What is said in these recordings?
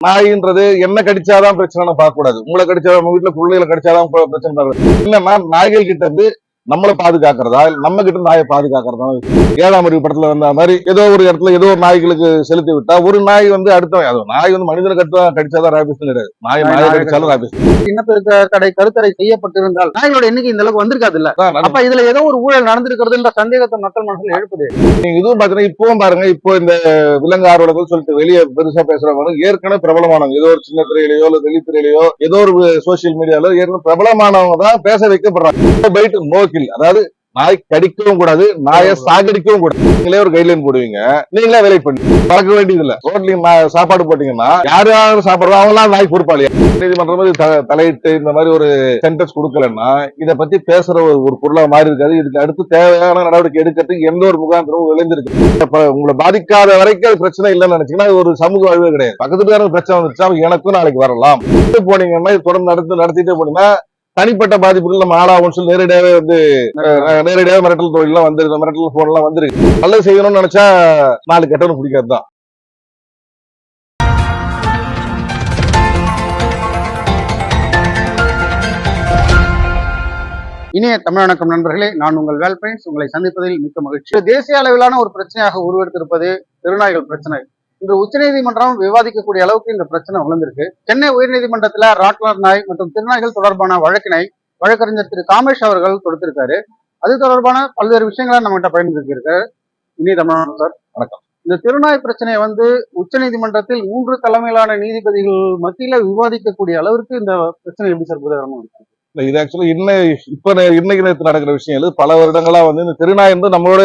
நாயின்றது என்ன கடிச்சாதான் பிரச்சனை பார்க்க கூடாது உங்களை கடிச்சா உங்க வீட்டுல பிள்ளைகளை கடிச்சாதான் பிரச்சனை பார்க்க இல்லைன்னா நாய்கள் கிட்ட இருந்து நம்மளை பாதுகாக்கிறதா? நம்ம கிட்ட நாயை பாதுகாக்கிறதா? ஏழாம் அறிவு படத்துல வந்த மாதிரி ஏதோ ஒரு இடத்துல ஏதோ ஒரு நாய்களுக்கு செலுத்தி விட்டா ஒரு நாய் வந்து அடுத்த அது நாய் வந்து மனிதனை கடிச்சா கடிச்சாதான் ராபிஸ் கிடையாது நாய் நாய் கடிச்சாலும் ராபிஸ் இனப்பெருக்க கடை கருத்தடை செய்யப்பட்டிருந்தால் நாய்களோட எண்ணிக்கை இந்த அளவுக்கு வந்திருக்காது இல்ல? அப்ப இதுல ஏதோ ஒரு ஊழல் நடந்திருக்கிறதுன்ற சந்தேகத்தை மக்கள் மனசுல எழுப்புது. நீங்க இதுவும் பாத்தீங்கன்னா இப்பவும் பாருங்க இப்போ இந்த விலங்கு ஆர்வலர்கள் சொல்லிட்டு வெளியே பெருசா பேசுறவங்க ஏற்கனவே பிரபலமானவங்க ஏதோ ஒரு சின்ன திரையிலையோ இல்ல வெளித்திரையிலையோ ஏதோ ஒரு சோசியல் மீடியால ஏற்கனவே பிரபலமானவங்க தான் பேச வைக்கப்படுறாங்க. பைட் நோ கில் அதாவது நாய் கடிக்கவும் கூடாது நாயை சாகடிக்கவும் கூடாது. நீங்களே ஒரு கைட்லைன் போடுவீங்க. நீங்களே வேலை பண்ணி. பழக்க வேண்டியது இல்ல ரோட்லயும் சாப்பாடு போட்டீங்கன்னா யார் யாரும் சாப்பிடுறோம் அவங்களாம் நாய் பொறுப்பாளியா நீதிமன்றம் வந்து தலையிட்டு இந்த மாதிரி ஒரு சென்டென்ஸ் கொடுக்கலன்னா இத பத்தி பேசுற ஒரு ஒரு பொருளா மாறி இருக்காது. இதுக்கு அடுத்து தேவையான நடவடிக்கை எடுக்கிறதுக்கு எந்த ஒரு முகாந்திரமும் விளைந்திருக்கு. உங்களை பாதிக்காத வரைக்கும் அது பிரச்சனை இல்லைன்னு நினைச்சீங்கன்னா ஒரு சமூக அழிவே கிடையாது. பக்கத்து பேருக்கு பிரச்சனை வந்துருச்சா எனக்கும் நாளைக்கு வரலாம். போனீங்கன்னா தொடர்ந்து நடத்து நடத்திட்டே போனீங்கன்னா தனிப்பட்ட பாதிப்புகள் நம்ம ஆளாகும் சொல்லி நேரடியாவே வந்து நேரடியாவே மிரட்டல் தொழிலாம் வந்துருக்கு மிரட்டல் போன் எல்லாம் வந்துருக்கு. நல்லது செய்யணும்னு நினைச்சா நாலு கெட்டவனு பிடிக்காது தான் இனிய தமிழ் வணக்கம் நண்பர்களே நான் உங்கள் வேல்பிரன்ஸ் உங்களை சந்திப்பதில் மிக்க மகிழ்ச்சி. தேசிய அளவிலான ஒரு பிரச்சனையாக உருவெடுத்திருப்பது திருநாய்கள் பிரச்சனை. இன்று உச்சநீதிமன்றம் விவாதிக்கக்கூடிய அளவுக்கு இந்த பிரச்சனை வளர்ந்திருக்கு. சென்னை உயர்நீதிமன்றத்தில் ராட்லர் நாய் மற்றும் திருநாய்கள் தொடர்பான வழக்கினை வழக்கறிஞர் திரு காமேஷ் அவர்கள் கொடுத்திருக்காரு அது தொடர்பான பல்வேறு விஷயங்களை நம்மகிட்ட பயன்படுத்தியிருக்காரு இனி தமிழ்நாடு சார் வணக்கம். இந்த திருநாய் பிரச்சனையை வந்து உச்சநீதிமன்றத்தில் மூன்று தலைமையிலான நீதிபதிகள் மத்தியில விவாதிக்கக்கூடிய அளவிற்கு இந்த பிரச்சனை எப்படி சார் புதகரமா இருக்கு? இது ஆக்சுவலா இன்ன இப்ப இன்னைக்கு நேரத்தில் நடக்கிற விஷயம். இல்லை பல வருடங்களா வந்து இந்த திருநாய் வந்து நம்மளோட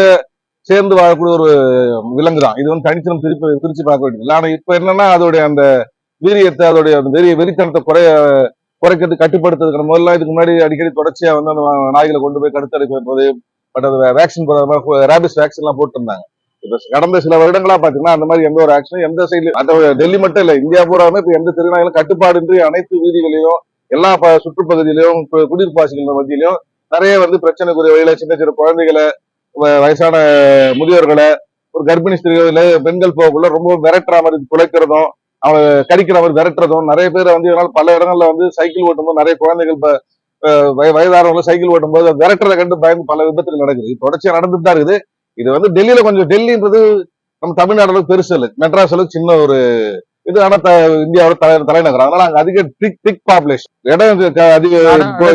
சேர்ந்து வாழக்கூடிய ஒரு விலங்கு தான் இது வந்து தனித்தனம் திருப்பி பிரிச்சு பார்க்க வேண்டியது. ஆனா இப்ப என்னன்னா அதோடைய அந்த வீரியத்தை அதோடைய அந்த வெறிய வெறித்தனத்தை குறைய குறைக்கிறது கட்டுப்படுத்துறதுக்கு முதல்ல இதுக்கு முன்னாடி அடிக்கடி தொடர்ச்சியா வந்து அந்த நாய்களை கொண்டு போய் கடுத்தடைப்பு வைப்பது பட் அது வேக்சின் ரேபிஸ் வேக்சின் எல்லாம் போட்டிருந்தாங்க. இப்ப கடந்த சில வருடங்களா பாத்தீங்கன்னா அந்த மாதிரி எந்த ஒரு ஆக்ஷனும் எந்த சைட்லயும் அந்த டெல்லி மட்டும் இல்ல இந்தியா பூராமே இப்ப எந்த திருநாய்களும் கட்டுப்பாடின்றி அனைத்து வீதிகளையும் எல்லா சுற்றுப்பகுதியிலையும் சுற்றுப்பகுதியிலும் குடியிருப்பாசிகள் மத்தியிலும் நிறைய வந்து பிரச்சனைக்குரிய வழியில சின்ன சின்ன குழந்தைகளை வயசான முதியோர்களை ஒரு கர்ப்பிணி ஸ்திரீகள் பெண்கள் போகக்குள்ள ரொம்ப விரட்டுற மாதிரி குலைக்கிறதும் அவங்க கடிக்கிற மாதிரி விரட்டுறதும் நிறைய பேர் வந்து இதனால பல இடங்கள்ல வந்து சைக்கிள் ஓட்டும்போது நிறைய குழந்தைகள் வயதானவங்க சைக்கிள் ஓட்டும்போது விரட்டுறதை கண்டு பயந்து பல விபத்துகள் நடக்குது. இது தொடர்ச்சியா நடந்துட்டு தான் இருக்குது. இது வந்து டெல்லியில கொஞ்சம் டெல்லின்றது நம்ம தமிழ்நாடு அளவுக்கு பெருசு இல்லை. மெட்ராஸ் அளவுக்கு சின்ன ஒரு இது ஆனா இந்தியாவோட தலை தலைநகரம். அதனால அங்க அதிக திக் திக் பாப்புலேஷன். இடம் அதிக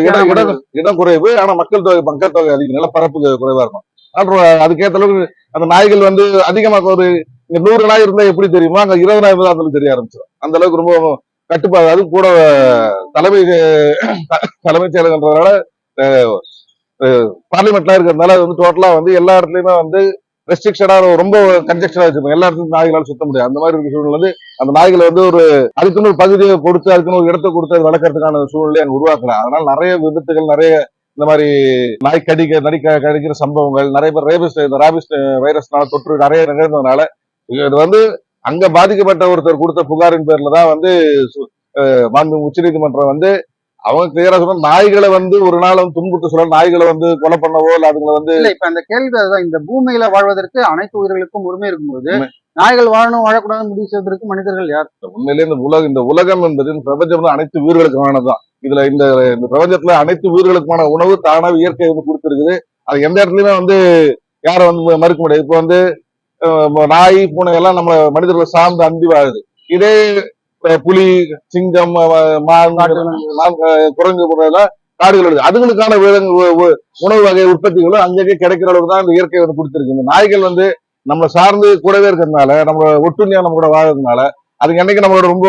இடம் இடம் குறைவு. ஆனா மக்கள் தொகை மக்கள் தொகை அதிகம். நிலப்பரப்பு குறைவா இருக்கும். அதுக்கேற்ற அளவுக்கு அந்த நாய்கள் வந்து அதிகமாக ஒரு நூறு நாய் இருந்தா எப்படி தெரியுமோ அங்க இருபது நாய் இருந்தா அந்த தெரிய ஆரம்பிச்சிடும் அந்த அளவுக்கு ரொம்ப கட்டுப்பாடு. அது கூட தலைமை தலைமைச் செயலகன்றதுனால பார்லிமெண்ட்லாம் இருக்கிறதுனால அது வந்து டோட்டலா வந்து எல்லா இடத்துலயுமே வந்து ரெஸ்ட்ரிக்ஷனா ரொம்ப கன்ஜெக்ஷனா வச்சிருப்பாங்க. எல்லா இடத்துலயும் நாய்களால சுத்த முடியாது. அந்த மாதிரி இருக்கிற சூழ்நிலை வந்து அந்த நாய்களை வந்து ஒரு அதுக்குன்னு ஒரு பகுதியை கொடுத்து அதுக்குன்னு ஒரு இடத்தை கொடுத்து அது வளர்க்கறதுக்கான சூழ்நிலையை அங்க உருவாக்கல. அதனால நிறைய விபத்துகள் நிறைய இந்த மாதிரி நாய் கடிக்க நடிக்க கடிக்கிற சம்பவங்கள் நிறைய பேர் ரேபிஸ் இந்த ராபிஸ் வைரஸ்னால தொற்று நிறைய நிகழ்ந்ததுனால இது வந்து அங்க பாதிக்கப்பட்ட ஒருத்தர் கொடுத்த புகாரின் பேர்ல தான் வந்து மாண்பு உச்சநீதிமன்றம் வந்து அவங்க கிளியரா சொன்னா நாய்களை வந்து ஒரு நாள் வந்து துன்புறுத்த சொல்ல நாய்களை வந்து கொலை பண்ணவோ இல்ல அதுங்களை வந்து இல்ல இப்ப அந்த கேள்வி அதுதான் இந்த பூமியில வாழ்வதற்கு அனைத்து உயிர்களுக்கும் உரிமை இருக்கும்போது. நாய்கள் வாழணும் வாழக்கூடாதுன்னு முடிவு செய்வதற்கு மனிதர்கள் யார் உண்மையிலேயே இந்த உலகம் இந்த உலகம் என்பது இந்த பிரபஞ்சம் வந்து அனைத்து உயிர்களுக்குமானதுதான் இதுல இந்த இந்த பிரபஞ்சத்துல அனைத்து உயிர்களுக்குமான உணவு தானாக இயற்கை வந்து கொடுத்துருக்குது. அது எந்த இடத்துலயுமே வந்து யாரும் வந்து மறுக்க முடியாது. இப்போ வந்து நாய் பூனை எல்லாம் நம்ம மனிதர்களை சார்ந்து அன்பி வாழுது. இதே புலி சிங்கம் குரங்கு போன்றதெல்லாம் காடுகள் இருக்குது அதுங்களுக்கான உணவு வகை உற்பத்திகளும் அங்கங்கே கிடைக்கிற அளவுக்கு தான் இந்த இயற்கை வந்து கொடுத்துருக்கு. இந்த நாய்கள் வந்து நம்மளை சார்ந்து கூடவே இருக்கிறதுனால நம்ம ஒட்டுண்ணியா நம்ம கூட வாழறதுனால அதுக்கு என்னைக்கு நம்மளோட ரொம்ப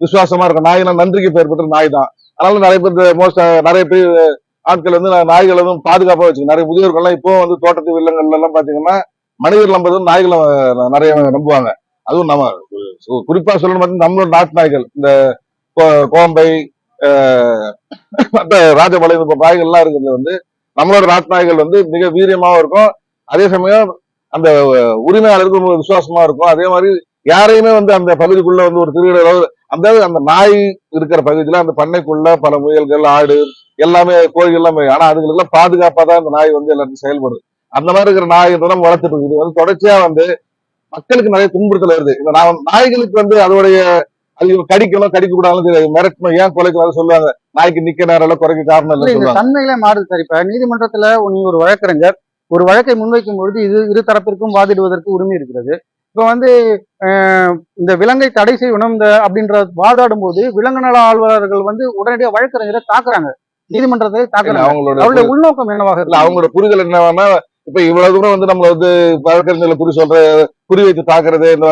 விசுவாசமா இருக்கும். நாய்னா நன்றிக்கு பெயர் பெற்ற நாய் தான். அதனால நிறைய பேர் மோஸ்ட் நிறைய பேர் ஆட்கள் வந்து நாய்களை வந்து பாதுகாப்பாக வச்சுக்கணும். நிறைய முதியோர்கள்லாம் இப்போ வந்து தோட்டத்து வில்லங்கள்ல எல்லாம் பாத்தீங்கன்னா மனிதர்கள் நம்பது நாய்களை நிறைய நம்புவாங்க. அதுவும் நம்ம குறிப்பா சொல்லணும் பார்த்தீங்கன்னா நம்மளோட நாட்டு நாய்கள். இந்த கோ- கோம்பை மற்ற ராஜபாளையம் இந்த நாய்கள்லாம் இருக்கிறது வந்து நம்மளோட நாட்டு நாய்கள் வந்து மிக வீரியமாகவும் இருக்கும். அதே சமயம் அந்த உரிமையாளருக்கு ரொம்ப விசுவாசமா இருக்கும். அதே மாதிரி யாரையுமே வந்து அந்த பகுதிக்குள்ள வந்து ஒரு திருவிழா அந்த அந்த நாய் இருக்கிற பகுதியில அந்த பண்ணைக்குள்ள பல முயல்கள் ஆடு எல்லாமே கோழிகள் எல்லாமே. ஆனா அதுங்களுக்குலாம் பாதுகாப்பா தான் அந்த நாய் வந்து எல்லாத்தையும் செயல்படுது அந்த மாதிரி இருக்கிற நாய் நம்ம வளர்த்துட்டு இருக்கு. இது வந்து தொடர்ச்சியா வந்து மக்களுக்கு நிறைய துன்புறுத்தல் வருது. இந்த நான் நாய்களுக்கு வந்து அதோடைய அது கடிக்கணும் கடிக்க கூடாதுன்னு தெரியாது மிரட்டணும். ஏன் குலைக்கிறாங்க சொல்லுவாங்க? நாய்க்கு நிக்க நேரம் குறைக்க காரணம் இல்ல தன்மையிலே மாறுது சார். இப்ப நீதிமன்றத்துல நீங்க ஒரு வழக்கறிஞர் ஒரு வழக்கை முன்வைக்கும் பொழுது இது இரு தரப்பிற்கும் வாதிடுவதற்கு உரிமை இருக்கிறது. இப்ப வந்து இந்த விலங்கை தடை செய்யணும் இந்த அப்படின்ற வாதாடும் போது விலங்கு நல ஆழ்வலர்கள் வந்து உடனடியாக வழக்கறிஞரை தாக்குறாங்க. நீதிமன்றத்தை தாக்குறாங்க. அவங்களோட அவருடைய உள்நோக்கம் என்னவாக இருக்கு அவங்களோட புரிதல் என்னன்னா இப்ப இவ்வளவு தூரம் வந்து நம்மள வந்து வழக்கறிஞர்களை குறி சொல்ற குறி வைத்து தாக்குறது இந்த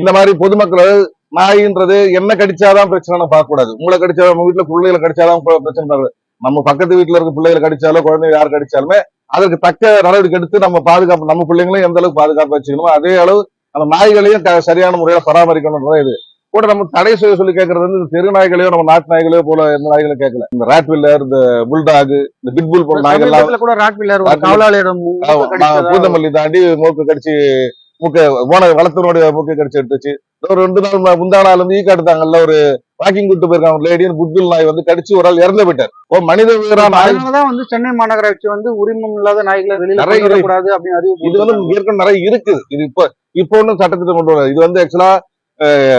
இந்த மாதிரி பொதுமக்கள் நாயின்றது என்ன கடிச்சாதான் பிரச்சனை பார்க்க கூடாது உங்களை கடிச்சாலும் நம்ம வீட்டுல பிள்ளைகளை கடிச்சாதான் பிரச்சனை பார்க்க நம்ம பக்கத்து வீட்டுல இருக்க பிள்ளைகளை கடிச்சாலோ குழந்தைங்க யார் கடிச்சாலுமே அதற்கு தக்க நடவடிக்கை எடுத்து நம்ம பாதுகாப்பு நம்ம பிள்ளைங்களையும் எந்த அளவுக்கு பாதுகாப்பு வச்சுக்கணுமோ அதே அளவு அந்த நாய்களையும் சரியான முறையில பராமரிக்கணும்ன்றதான் இது. கூட நம்ம தடை செய்ய சொல்லி கேட்கறது வந்து இந்த தெரு நாய்களையோ நம்ம நாட்டு நாய்களையோ போல எந்த நாய்களை கேட்கல இந்த ராட் வில்லர் இந்த புல்டாக் இந்த பிட்புல் போல நாய்கள் கூட ஒரு ராட்வில்லர். காவலாளியிடம் பூந்தமல்லி தாண்டி மூக்கு கடிச்சு மூக்க போன வளர்த்தனுடைய மூக்கை கடிச்சு எடுத்துச்சு. ஒரு ரெண்டு நாள் மு- முந்தா நாள் வந்து ஈ காட்டுத்தாங்கல்ல ஒரு வாக்கிங் கூட்டு போயிருக்காங்க லேடி புட்பில் நாய் வந்து கடிச்சு ஒரு ஆள் இறந்து போயிட்டார். ஓ மனித அதனாலதான் வந்து சென்னை மாநகராட்சி வந்து உரிமம் இல்லாத நாய்களை வெளியில நிறைய வரக்கூடாது அப்படின்னு அறிவு இது வந்து ஏற்கனவே நிறைய இருக்குது இது இப்ப இப்ப ஒன்றும் சட்டத்திட்டம் கொண்டு வர இது வந்து ஆக்சுவலா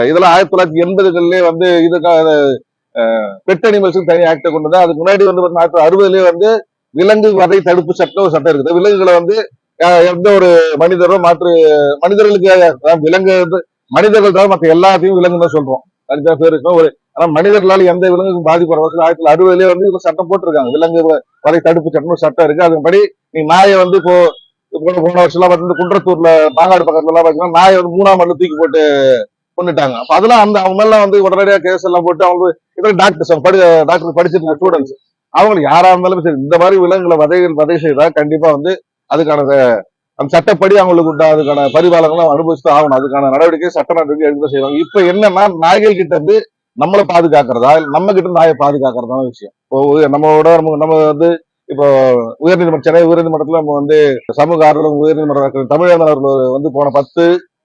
இதெல்லாம் ஆயிரத்தி தொள்ளாயிரத்தி எண்பதுகள்லயே வந்து இதுக்காக பெட் அனிமல்ஸ் தனி ஆக்ட கொண்டு அதுக்கு முன்னாடி வந்து ஆயிரத்தி அறுபதுலயே வந்து விலங்கு வதை தடுப்பு சட்டம் ஒரு சட்டம் இருக்குது. விலங்குகளை வந்து எந்த ஒரு மனிதரோ மாற்று மனிதர்களுக்கு விலங்கு மனிதர்கள் தான் மற்ற எல்லாத்தையும் விலங்கு தான் சொல்றோம். அதுக்காக பேர் இருக்கும் ஒரு ஆனா மனிதர்களால் எந்த விலங்குக்கும் பாதிப்பு வர ஆயிரத்தி அறுபதுலயே வந்து ஒரு சட்டம் போட்டிருக்காங்க. விலங்கு வரை தடுப்பு சட்டம் சட்டம் இருக்கு. அதன்படி நீ நாயை வந்து இப்போ போன போன வருஷம் எல்லாம் பாத்தீங்கன்னா குன்றத்தூர்ல மாங்காடு பக்கத்துல எல்லாம் பாத்தீங்கன்னா நாயை வந்து மூணாம் மல்லு தூக்கி போட்டு கொண்டுட்டாங்க அப்ப அதெல்லாம் அந்த அவங்க எல்லாம் வந்து உடனடியா கேஸ் எல்லாம் போட்டு அவங்க இதெல்லாம் டாக்டர்ஸ் படி டாக்டர் படிச்சிருக்க ஸ்டூடெண்ட்ஸ் அவங்களுக்கு யாரா இருந்தாலும் சரி இந்த மாதிரி விலங்குகளை வதைகள் வதை செய்தா கண்டிப்பா வந்து அதுக்கான சட்டப்படி அவங்களுக்கு உண்டா அதுக்கான பரிபாலங்களை அனுபவிச்சு ஆகணும். அதுக்கான நடவடிக்கை சட்ட நடவடிக்கை எடுக்க செய்வாங்க. இப்ப என்னன்னா நாய்கள் கிட்ட இருந்து நம்மளை பாதுகாக்கிறதா? நம்ம கிட்ட நாயை பாதுகாக்கிறதான விஷயம். இப்போ நம்மளோட நம்ம வந்து இப்போ உயர்நீதிமன்ற சென்னை உயர்நீதிமன்றத்துல நம்ம வந்து சமூக ஆர்வலர் உயர்நீதிமன்ற தமிழக வந்து போன பத்து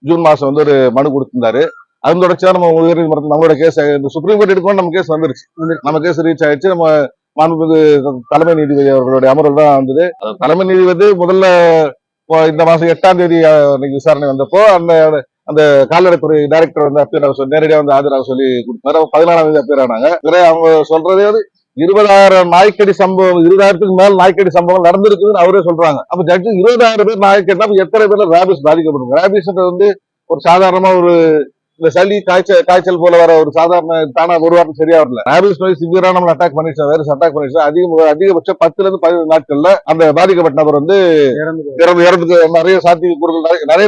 ஜூன் மாசம் வந்து ஒரு மனு கொடுத்திருந்தாரு. அதன் தொடர்ச்சியா நம்ம உயர்நீதிமன்றத்தில் நம்மளோட கேஸ் இந்த சுப்ரீம் கோர்ட் எடுக்கணும் நம்ம கேஸ் வந்துருச்சு. நம்ம கேஸ் ரீச் ஆயிடுச்சு. நம்ம மாண்புமிகு தலைமை நீதிபதி அவர்களுடைய அமர்வு தான் வந்தது. தலைமை நீதிபதி முதல்ல இப்போ இந்த மாசம் எட்டாம் தேதி அஹ், விசாரணை வந்தப்போ அந்த அந்த கால்நடைத்துறை டைரக்டர் வந்து அப்பீர் சொல்லி நேரடியாக வந்து ஆஜராக சொல்லி கொடுத்தாரு. அவங்க பதினாலாம் தேதி அப்பீர் ஆனாங்க. அவங்க சொல்றதே வந்து இருபதாயிரம் நாய்க்கடி சம்பவம் இருபதாயிரத்துக்கு மேல் நாய்க்கடி சம்பவம் நடந்திருக்குதுன்னு அவரே சொல்றாங்க. அப்ப ஜட்ஜு இருபதாயிரம் பேர் நாய்க்கடினா அப்ப எத்தனை பேர்ல ரேபிஸ் பாதிக்கப்படும் ரேபிஸ்ன்றது வந்து ஒரு சாதாரணமா ஒரு இந்த சளி காய்ச்சல் காய்ச்சல் போல வர ஒரு சாதாரண தானா ஒரு வாரம் சரியா வரல ரேபிஸ் நோய் சிவியரா நம்ம அட்டாக் பண்ணிடுச்சோம் வைரஸ் அட்டாக் பண்ணிடுச்சோம் அதிக அதிகபட்சம் பத்துல இருந்து பதினஞ்சு நாட்கள்ல அந்த பாதிக்கப்பட்ட நபர் வந்து இறந்து இறந்து நிறைய சாத்தியக்கூறுகள் நிறைய- நிறைய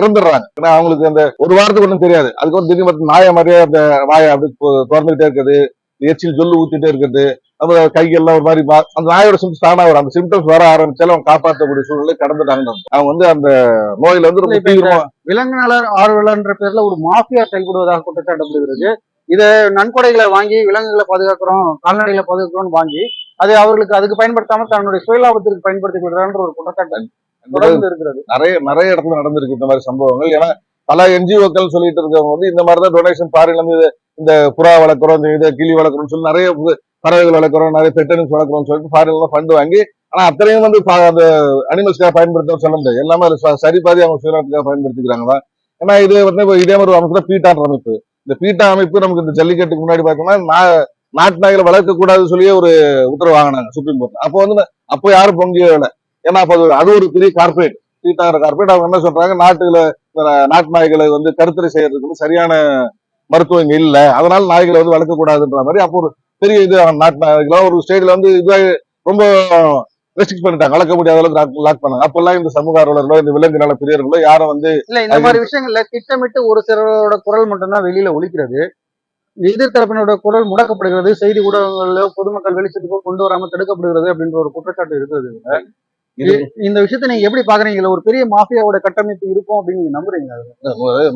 இறந்துடுறாங்க. ஏன்னா அவங்களுக்கு அந்த ஒரு வாரத்துக்கு ஒன்றும் தெரியாது. அதுக்கு வந்து திடீர்னு நாய மாதிரியே அந்த வாயை அப்படி திறந்துகிட்டே இருக்குது. எச்சில் ஜொல்லு ஊத்திட்டே இருக்குது. நம்ம கையெல்லாம் ஒரு மாதிரி அந்த நாயோட சிம்டம்ஸ் தானா வரும் அந்த சிம்டம்ஸ் வர ஆரம்பிச்சாலும் அவங்க காப்பாற்றக்கூடிய சூழ்நிலை கடந்துட்டாங்க. அவங்க வந்து அந்த நோயில வந்து ரொம்ப தீவிரமா விலங்கு நல ஆர்வலர்ன்ற பேர்ல ஒரு மாஃபியா செயல்படுவதாக குற்றச்சாட்டப்படுகிறது இதை நன்கொடைகளை வாங்கி விலங்குகளை பாதுகாக்கிறோம் கால்நடைகளை பாதுகாக்கிறோம்னு வாங்கி அது அவர்களுக்கு அதுக்கு பயன்படுத்தாம தன்னுடைய சுயலாபத்திற்கு பயன்படுத்திக் கொள்றான்ற ஒரு குற்றச்சாட்டு தொடர்ந்து இருக்கிறது. நிறைய நிறைய இடத்துல நடந்திருக்கு இந்த மாதிரி சம்பவங்கள். ஏன்னா பல என்ஜிஓக்கள் சொல்லிட்டு இருக்கவங்க வந்து இந்த மாதிரி தான் டொனேஷன் இது- இந்த புறா வளர்க்குறோம் இந்த இதை கிளி வளர்க்குறோம்னு சொல்லி நிறைய பறவைகள் வளர்க்குறோம் நிறைய பெட்டனிஸ் வளர்க்குறோம்னு சொல்லிட்டு ஃபாரின்ல ஃபண்ட் வாங்கி ஆனா அத்தனையும் வந்து பா- அந்த அனிமல்ஸ்க்காக பயன்படுத்தணும் சொல்ல முடியாது. எல்லாமே அது ச- சரி பாதி அவங்க சுயநாட்டுக்காக பயன்படுத்திக்கிறாங்க தான் ஏன்னா இது வந்து இப்போ இதே மாதிரி ஒரு அமைப்பு தான் பீட்டான்ற அமைப்பு. இந்த பீட்டா அமைப்பு நமக்கு இந்த ஜல்லிக்கட்டுக்கு முன்னாடி பார்த்தோம்னா நாட்டு நாய்களை வளர்க்கக்கூடாதுன்னு சொல்லி சொல்லியே ஒரு உத்தரவு வாங்கினாங்க சுப்ரீம் கோர்ட் அப்போ வந்து அப்போ யாரும் பொங்கிய இல்லை. ஏன்னா அப்போ அது- ஒரு பெரிய கார்பரேட் பீட்டாங்கிற கார்பரேட் அவங்க என்ன சொல்றாங்க? நாட்டுல நாட்டு நாய்களை வந்து கருத்தரை செய்யறதுக்கு சரியான மருத்துவம் இல்லை. அதனால நாய்களை வந்து வளர்க்கக்கூடாதுன்ற மாதிரி அப்போ ஒரு பெரிய இது நாட்டு நாய்களை ஒரு ஸ்டேட்ல வந்து இது ரொம்ப ரெஸ்ட்ரிக்ட் பண்ணிட்டாங்க. வளர்க்க முடியாத அளவுக்கு லாக் பண்ணாங்க. அப்பெல்லாம் இந்த சமூக ஆர்வலர்களோ இந்த விலங்கு நல பிரியர்களோ யாரும் வந்து இல்ல இந்த மாதிரி விஷயங்கள்ல திட்டமிட்டு ஒரு சிலரோட குரல் மட்டும்தான் வெளியில ஒலிக்கிறது. எதிர்த்தரப்பினோட குரல் முடக்கப்படுகிறது. செய்தி ஊடகங்கள்ல பொதுமக்கள் வெளிச்சத்துக்கோ கொண்டு வராம தடுக்கப்படுகிறது அப்படின்ற ஒரு குற்றச்சாட்டு இருக்கிறது இந்த விஷயத்தை நீங்க எப்படி பாக்குறீங்க? இதுல ஒரு பெரிய மாஃபியாவோட கட்டமைப்பு இருக்கும் அப்படின்னு நீங்க நம்புறீங்க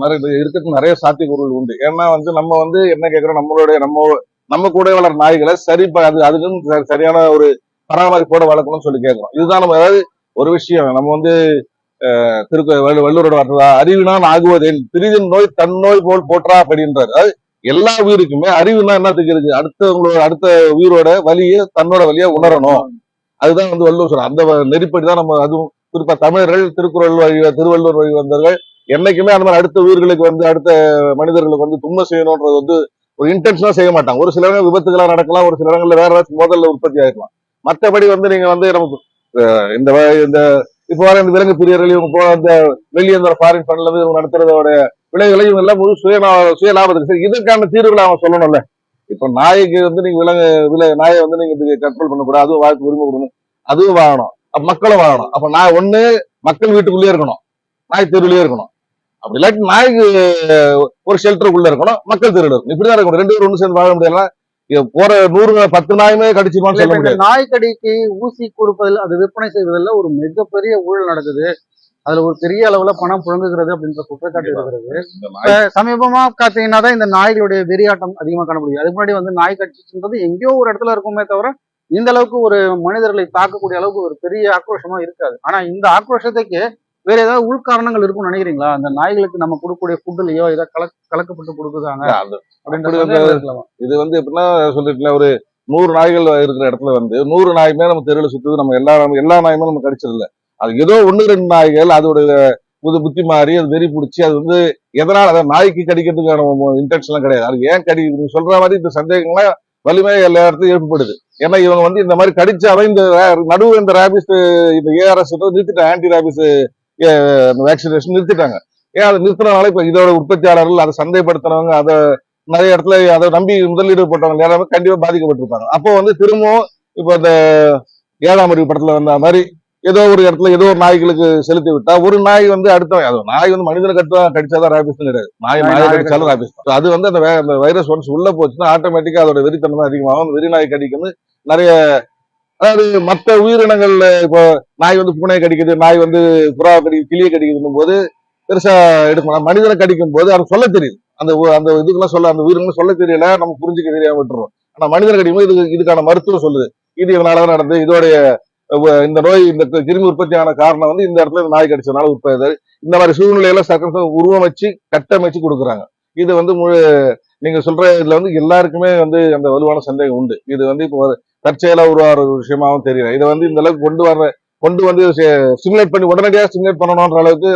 நிறைய இருக்கிறதுக்கு நிறைய சாத்தியக்கூறுகள் உண்டு. ஏன்னா வந்து நம்ம வந்து என்ன கேட்கிறோம் நம்மளுடைய நம்ம நம்ம கூட வளர நாய்களை சரி அது அதுக்குன்னு சரியான ஒரு பராமரிப்போட வளர்க்கணும்னு சொல்லி கேட்கிறோம். இதுதான் நம்ம ஏதாவது ஒரு விஷயம். நம்ம வந்து அஹ், திருக்கு வள்ளுவரோட வார்த்தை அறிவினான் ஆகுவதேன் பிரிதின் நோய் தன் நோய் போல் போற்றா அப்படின்றாரு. அதாவது எல்லா உயிருக்குமே அறிவுனா என்னத்துக்கு இருக்கு? அடுத்தவங்களோட அடுத்த உயிரோட வலியை தன்னோட வலியை உணரணும். அதுதான் வந்து வள்ளுவர் சொல்ற அந்த நெறிப்படி தான் நம்ம அதுவும் குறிப்பா தமிழர்கள் திருக்குறள் வழி திருவள்ளுவர் வழி வந்தவர்கள் என்னைக்குமே அந்த மாதிரி அடுத்த உயிர்களுக்கு வந்து அடுத்த மனிதர்களுக்கு வந்து துன்பம் செய்யணும்ன்றது வந்து ஒரு இன்டென்ஷனா செய்ய மாட்டாங்க. ஒரு சில இடங்கள் விபத்துகளா நடக்கலாம் ஒரு சில இடங்கள்ல வேற ஏதாச்சும் முதல்ல உற்பத்தி ஆயிருக்கலாம். மற்றபடி வந்து நீங்க வந்து நமக்கு இந்த இந்த இப்போ வர இந்த விலங்கு பிரியர்கள் இவங்க போன அந்த வெளியே இந்த ஃபாரின் ஃபண்ட்ல இருந்து இவங்க நடத்துறதோட விலைகளை இவங்க எல்லாம் முழு சுய சுய லாபத்துக்கு சரி இதுக்கான தீர்வுகளை அவன் சொல்லணும்ல. இப்ப நாய்க்கு வந்து நீங்க விலங்கு விலை நாயை வந்து நீங்க இதுக்கு கண்ட்ரோல் பண்ணக்கூடாது அதுவும் வாழ்க்கை உரிமை கொடுக்கணும் அதுவும் வாங்கணும் அப்ப மக்களும் வாங்கணும் அப்ப நான் ஒண்ணு மக்கள் வீட்டுக்குள்ளேயே இருக்கணும். நாய் தெருவிலேயே இருக்கணும். அப்படி இல்லாட்டி நாய்க்கு ஒரு ஷெல்டருக்குள்ள இருக்கணும் மக்கள் இருக்கணும் இப்படிதான் இருக்கணும். ரெண்டு பேரும் ஒண்ணு சேர்ந்து வாழ முடியல போற நூறு பத்து நாயுமே கடிச்சிருமான்னு சொல்ல முடியாது. நாய்க்கடிக்கு ஊசி கொடுப்பதில் அது விற்பனை செய்வதில் ஒரு மிகப்பெரிய ஊழல் நடக்குது. அதுல ஒரு பெரிய அளவுல பணம் புழங்குகிறது அப்படின்ற குற்றச்சாட்டு இருக்கிறது. சமீபமா பாத்தீங்கன்னா தான் இந்த நாய்களுடைய வெறியாட்டம் அதிகமா காணப்படுது அதுக்கு முன்னாடி வந்து நாய் கட்சின்றது எங்கேயோ ஒரு இடத்துல இருக்குமே தவிர இந்த அளவுக்கு ஒரு மனிதர்களை தாக்கக்கூடிய அளவுக்கு ஒரு பெரிய ஆக்ரோஷமா இருக்காது. ஆனா இந்த ஆக்ரோஷத்துக்கு வேற ஏதாவது உள்காரணங்கள் இருக்கும்னு நினைக்கிறீங்களா? அந்த நாய்களுக்கு நம்ம கொடுக்கக்கூடிய ஃபுட்டுலயோ ஏதாவது கலக் கலக்கப்பட்டு இருக்கலாமா? இது வந்து எப்படின்னா சொல்லிட்டுல ஒரு நூறு நாய்கள் இருக்கிற இடத்துல வந்து நூறு நாயுமே நம்ம தெருவில் சுத்துது நம்ம எல்லா எல்லா நாயுமே நம்ம கடிச்சிடல அது ஏதோ ஒண்ணு ரெண்டு நாய்கள் அதோட புது புத்தி மாறி அது வெறி பிடிச்சி அது வந்து எதனால அதை நாய்க்கு கடிக்கிறதுக்கான இன்டென்ஷன்லாம் கிடையாது. அது ஏன் கடி நீங்க சொல்ற மாதிரி இந்த சந்தேகங்கள்லாம் வலிமையா எல்லா இடத்துலயும் ஏற்படுது ஏன்னா இவங்க வந்து இந்த மாதிரி கடிச்சாவே இந்த நடுவு இந்த ரேபிஸ் இந்த ஏஆர்எஸ் நிறுத்திட்டாங்க ஆன்டி ரேபிஸ் வேக்சினேஷன் நிறுத்திட்டாங்க. ஏன் அதை நிறுத்தினால இப்ப இதோட உற்பத்தியாளர்கள் அதை சந்தைப்படுத்துறவங்க அதை நிறைய இடத்துல அதை நம்பி முதலீடு போட்டவங்க எல்லாமே கண்டிப்பா பாதிக்கப்பட்டிருப்பாங்க. அப்போ வந்து திரும்பவும் இப்போ இந்த ஏழாம் அறிவு படத்துல வந்த மாதிரி ஏதோ ஒரு இடத்துல ஏதோ ஒரு நாய்களுக்கு செலுத்தி விட்டா ஒரு நாய் வந்து அடுத்த அது நாய் வந்து மனிதனை கட்டா கடிச்சாதான் ரேபிஸ் கிடையாது. நாய் நாய் கடிச்சாலும் ரேபிஸ் அது வந்து அந்த வைரஸ் ஒன்ஸ் உள்ள போச்சுன்னா ஆட்டோமேட்டிக்கா அதோட வெறித்தன்மை அதிகமாகும். வெறி நாய் கடிக்கிறது நிறைய அதாவது மற்ற உயிரினங்கள்ல இப்போ நாய் வந்து பூனை கடிக்குது நாய் வந்து புறா கடிக்குது கிளியை கடிக்குதுன்னும் போது பெருசா எடுக்கணும் மனிதனை கடிக்கும் போது அது சொல்ல தெரியுது. அந்த அந்த இதுக்கெல்லாம் சொல்ல அந்த உயிரினங்களும் சொல்ல தெரியல நம்ம புரிஞ்சுக்க தெரியாம விட்டுறோம். ஆனா மனிதனை கடிக்கும் போது இதுக்கு இதுக்கான மருத்துவம் சொல்லுது. இது இதனாலதான் நடந்து இதோடைய இந்த நோய் இந்த கிருமி உற்பத்தியான காரணம் வந்து இந்த இடத்துல இந்த நாய் கடிச்சதுனால உற்பத்தி இந்த மாதிரி சூழ்நிலையில சர்க்கரை உருவமைச்சு கட்டமைச்சு கொடுக்குறாங்க. இது வந்து முழு நீங்க சொல்ற இதுல வந்து எல்லாருக்குமே வந்து அந்த வலுவான சந்தேகம் உண்டு. இது வந்து இப்போ தற்செயலா உருவாகிற ஒரு விஷயமாவும் தெரியல. இதை வந்து இந்த அளவுக்கு கொண்டு வர கொண்டு வந்து ஸ்டிமுலேட் பண்ணி உடனடியாக ஸ்டிமுலேட் பண்ணணும்ன்ற அளவுக்கு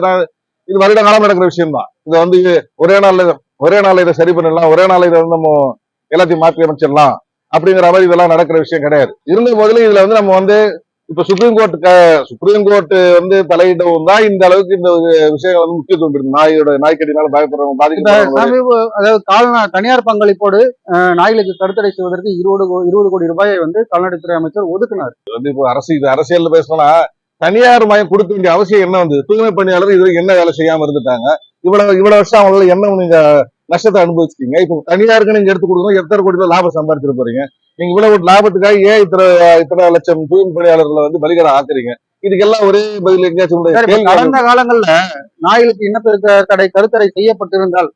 இது வருட காலம் நடக்கிற விஷயம் தான் இதை வந்து ஒரே நாள்ல ஒரே நாள்ல இதை சரி பண்ணிடலாம் ஒரே நாள்ல இதை வந்து நம்ம எல்லாத்தையும் மாற்றி அமைச்சிடலாம் அப்படிங்கிற மாதிரி இதெல்லாம் நடக்கிற விஷயம் கிடையாது. இருந்த போதிலும் இதுல வந்து நம்ம வந்து இப்ப சுப்ரீம் கோர்ட் சுப்ரீம் கோர்ட் வந்து தலையிடவும் தான் இந்த அளவுக்கு இந்த விஷயம் வந்து முக்கியத்துவம் இருக்கு நாயோட நாய்க்கடினால பயப்படுறவங்க சமீப அதாவது கால்நா தனியார் பங்களிப்போடு நாய்களுக்கு கருத்தடை செய்வதற்கு இருபது இருபது கோடி ரூபாயை வந்து கால்நடைத்துறை அமைச்சர் ஒதுக்கினார். வந்து இப்போ அரசு இது அரசியல்ல பேசணும்னா தனியார் மயம் கொடுக்க வேண்டிய அவசியம் என்ன வந்து? தூய்மை பணியாளர் இது என்ன வேலை செய்யாம இருந்துட்டாங்க? இவ்வளவு இவ்வளவு வருஷம் அவங்களால என்ன நீங்க நஷ்டத்தை அனுபவிச்சிட்டீங்க இப்போ தனியாருக்கு நீங்க எடுத்து கொடுக்கணும் எத்தனை கோடி ரூபாய் லாபம் சம்பாதிச்சிட போறீங்க? நீங்க இவ்வளவு லாபத்துக்காக ஏன் இத்தனை இத்தனை லட்சம் தூய்மை பணியாளர்களை வந்து பலிகடை ஆக்குறீங்க? இதுக்கெல்லாம் ஒரே பதில் எங்கேயாச்சும் கடந்த காலங்கள்ல நாய்களுக்கு இனப்பெருக்க தடை கருத்தடை செய்யப்பட்டிருந்தால்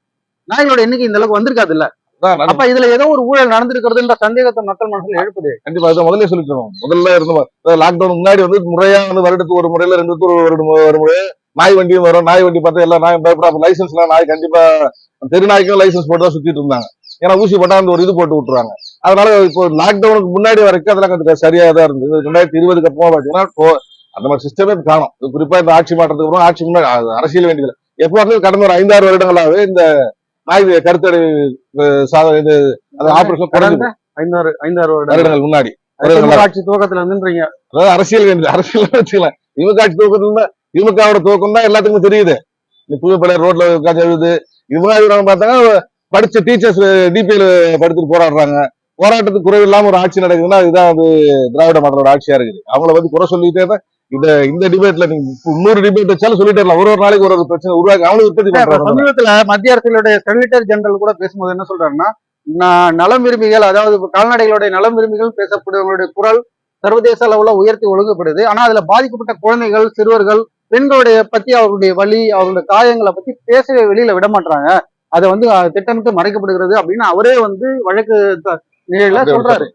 நாய்களோட எண்ணிக்கை இந்த அளவுக்கு வந்திருக்காது இல்ல அப்ப இதுல ஏதோ ஒரு ஊழல் நடந்திருக்கிறதுன்ற சந்தேகத்தை மக்கள் மனசுல எழுப்புது. கண்டிப்பா அதை முதல்ல சொல்லிட்டோம் முதல்ல இருந்த லாக்டவுன் முன்னாடி வந்து முறையா வந்து வருடத்துக்கு ஒரு முறையில ரெண்டு ஒரு ஒரு ஒரு முறை நாய் வண்டியும் வரும். நாய் வண்டி பார்த்தா எல்லா நாயும் பயப்பட லைசன்ஸ் எல்லாம் நாய் கண்டிப்பா தெரு நாய்க்கும் லைசன்ஸ் போட்டு தான் சுத்திட்டு இருந்தாங்க. ஏன்னா ஊசி போட்டா அந்த ஒரு இது போட்டு விட்டுருவாங்க. அதனால இப்போ லாக்டவுனுக்கு முன்னாடி வரைக்கும் அதெல்லாம் கொஞ்சம் சரியா தான் இருந்தது. ரெண்டாயிரத்தி இருபதுக்கு அப்புறமா பாத்தீங்கன்னா அந்த மாதிரி சிஸ்டமே காணும். குறிப்பா இந்த ஆட்சி மாற்றத்துக்கு அப்புறம் ஆட்சி முன்னாடி அரசியல் வேண்டியது எப்போ வந்து கடந்த ஒரு ஐந்தாறு வருடங்களாவே இந்த நாய் கருத்தடை சாதனை இது ஆபரேஷன் கடந்த குறைஞ்சு ஐந்தாறு ஐந்தாறு வருடங்கள். முன்னாடி. ஆட்சி துவக்கத்துல இருந்துன்றீங்க அதாவது அரசியல் வேண்டியது. அரசியல் வச்சுக்கலாம் திமுக ஆட்சி துவக்கத்துல திமுகவோட துவக்கம் தான் எல்லாத்துக்கும் தெரியுது. இந்த புதுப்படையார் ரோட்ல உட்காந்து எழுது. இவங்க பார்த்தாங்க படிச்ச டீச்சர்ஸ் டிபிஎல் படுத்துட்டு போராடுறாங்க. போராட்டத்துக்கு குறைவு இல்லாம ஒரு ஆட்சி நடக்குதுன்னா இதுதான் அது திராவிட மாடலோட ஆட்சியா இருக்குது. அவங்கள வந்து குறை சொல்லிட்டே தான் இந்த இந்த டிபேட்ல நீங்க இன்னொரு டிபேட் வச்சாலும் சொல்லிட்டே இருக்கலாம். ஒரு ஒரு நாளைக்கு ஒரு ஒரு பிரச்சனை உருவாக்கி அவனுக்கு உற்பத்தி பண்றாங்க. சமீபத்துல மத்திய அரசுடைய செக்ரட்டரி ஜெனரல் கூட பேசும்போது என்ன சொல்றாருன்னா நலம் விரும்பிகள் அதாவது கால்நடைகளுடைய நலம் விரும்பிகள் பேசப்படுவங்களுடைய குரல் சர்வதேச அளவுல உயர்த்தி ஒழுங்கப்படுது ஆனா அதுல பாதிக்கப்பட்ட குழந்தைகள் சிறுவர்கள் பெண்களுடைய பத்தி அவர்களுடைய வலி அவர்களுடைய காயங்களை பத்தி பேசவே வெளியில விட மாட்டாங்க அதை வந்து திட்டமிட்டு மறைக்கப்படுகிறது அப்படின்னு அவரே வந்து வழக்கு நிலையில சொல்றாரு.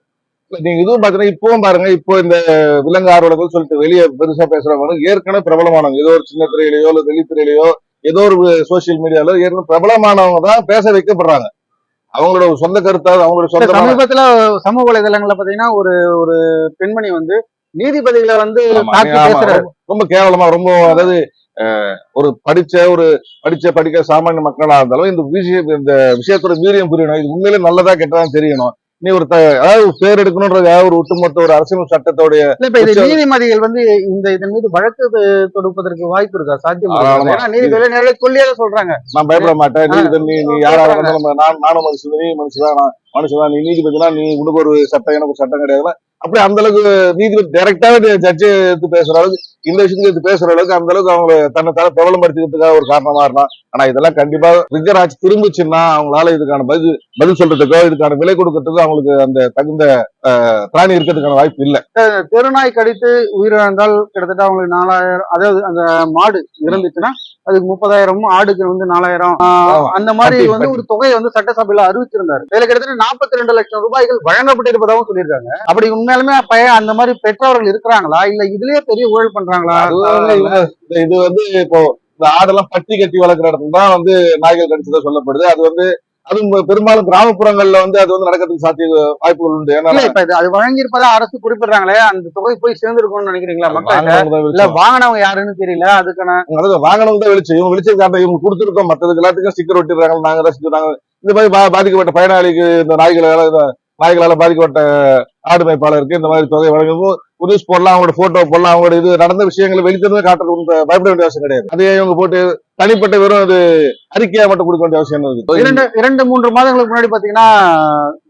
நீங்க இதுவும் பாத்தீங்கன்னா இப்பவும் பாருங்க இப்போ இந்த விலங்கு ஆர்வலர்கள் சொல்லிட்டு வெளியே பெருசா பேசுறவங்க ஏற்கனவே பிரபலமானவங்க. ஏதோ ஒரு சின்ன திரையிலையோ இல்ல வெளித்துறையிலையோ ஏதோ ஒரு சோசியல் மீடியாலோ ஏற்கனவே பிரபலமானவங்க தான் பேச வைக்கப்படுறாங்க. அவங்களோட சொந்த கருத்தாவது அவங்களோட சொந்த சமீபத்துல சமூக வலைதளங்கள்ல பாத்தீங்கன்னா ஒரு ஒரு பெண்மணி வந்து நீதிபதிகளை வந்து ரொம்ப- கேவலமா ரொம்ப அதாவது ஒரு படிச்ச ஒரு படிச்ச படிக்க சாமானிய மக்களா இருந்தாலும் இந்த விஷயம் இந்த விஷயத்தோட வீரியம் புரியணும். இது உண்மையிலே நல்லதா கெட்டதா தெரியணும். நீ ஒரு அதாவது பேர் எடுக்கணும்ன்றதுக்காக ஒரு ஒட்டுமொத்த ஒரு அரசியல் சட்டத்தோடைய நீதிமதிகள் வந்து இந்த இதன் மீது வழக்கு தொடுப்பதற்கு வாய்ப்பு இருக்கா? சாத்தியம். ஏன்னா நீதிபதிகள் நிறைய சொல்லியாக சொல்றாங்க. நான் பயப்பட மாட்டேன். நீ ஆ, இதை நீ நீ யாரா இருந்தாலும் நான் நானும் மனுஷன் நீ மனுஷன் நான் மனுஷன் நீ நீதிபதினா நீ உனக்கு ஒரு சட்டம் எனக்கு ஒரு சட்டம் கிடையாது அப்படி அந்த அளவுக்கு நீதிபதி டைரக்டாவே ஜட்ஜி எடுத்து பேசுற அளவுக்கு இந்த விஷயத்துக்கு எடுத்து பேசுற அளவுக்கு அந்த அளவுக்கு அவங்க தன்னை தர பிரபலப்படுத்திக்கிறதுக்காக ஒரு காரணமா இருந்தான். ஆனா இதெல்லாம் கண்டிப்பா ஆட்சி திரும்பிச்சுன்னா அவங்களால இதுக்கான பதில் பதில் சொல்றதுக்கோ இதுக்கான விலை கொடுக்கறதுக்கோ அவங்களுக்கு அந்த தகுந்த திராணி இருக்கிறதுக்கான வாய்ப்பு இல்ல. தெருநாய் கடித்து உயிரிழந்தால் கிட்டத்தட்ட அவங்களுக்கு நாலாயிரம் அதாவது அந்த மாடு இறந்துச்சுன்னா அதுக்கு முப்பதாயிரம் ஆடுக்கு வந்து நாலாயிரம். அந்த மாதிரி வந்து ஒரு தொகையை வந்து சட்டசபையில அறிவிச்சிருந்தாரு. இதுல கிட்டத்தட்ட நாற்பத்தி ரெண்டு லட்சம் ரூபாய்கள் வழங்கப்பட்டிருப்பதாகவும் சொல்லியிருக்காங்க. அப்படி உண்மையாலுமே பையன் அந்த மாதிரி பெற்றவர்கள் இருக்கிறாங்களா? இல்ல இதுலயே பெரிய ஊழல் பண்றாங்களா? இது வந்து இப்போ இந்த ஆடெல்லாம் பட்டி கட்டி வளர்க்குற இடத்துல தான் வந்து நாய்கள் கடிச்சதா சொல்லப்படுது. அது வந்து அது பெரும்பாலும் கிராமப்புறங்கள்ல வந்து அது வந்து நடக்கிறதுக்கு சாத்திய வாய்ப்புகள் உண்டு. ஏன்னா இப்ப அது வழங்கியிருப்பதா அரசு குறிப்பிடுறாங்களே அந்த தொகை போய் சேர்ந்திருக்கும்னு நினைக்கிறீங்களா மக்கள்? இல்ல. வாங்கினவங்க யாருன்னு தெரியல அதுக்கான அதாவது வாங்கினவங்க தான் வெளிச்சம் இவங்க வெளிச்சம் காட்ட இவங்க கொடுத்துருக்கோம். மத்ததுக்கு எல்லாத்துக்கும் ஸ்டிக்கர் ஒட்டிடுறாங்க நாங்க தான் செஞ்சுறாங்க இந்த மாதிரி பாதிக்கப்பட்ட பயனாளிக்கு இந்த நாய்களால இந்த நாய்களால பாதிக்கப்பட்ட ஆடு மேய்ப்பாளருக்கு இந்த மாதிரி தொகை வழங்கும் நியூஸ் போடலாம் அவங்களோட போட்டோ போடலாம் அவங்களோட இது நடந்த விஷயங்களை வெளித்தரமே காட்டுறது பயப்பட வேண்டிய அவசியம் கிடையாது. அதே இவங்க போட்டு தனிப்பட்ட வெறும் அது அறிக்கையா மட்டும் கொடுக்க வேண்டிய அவசியம் இருக்கு இரண்டு இரண்டு மூன்று மாதங்களுக்கு முன்னாடி பாத்தீங்கன்னா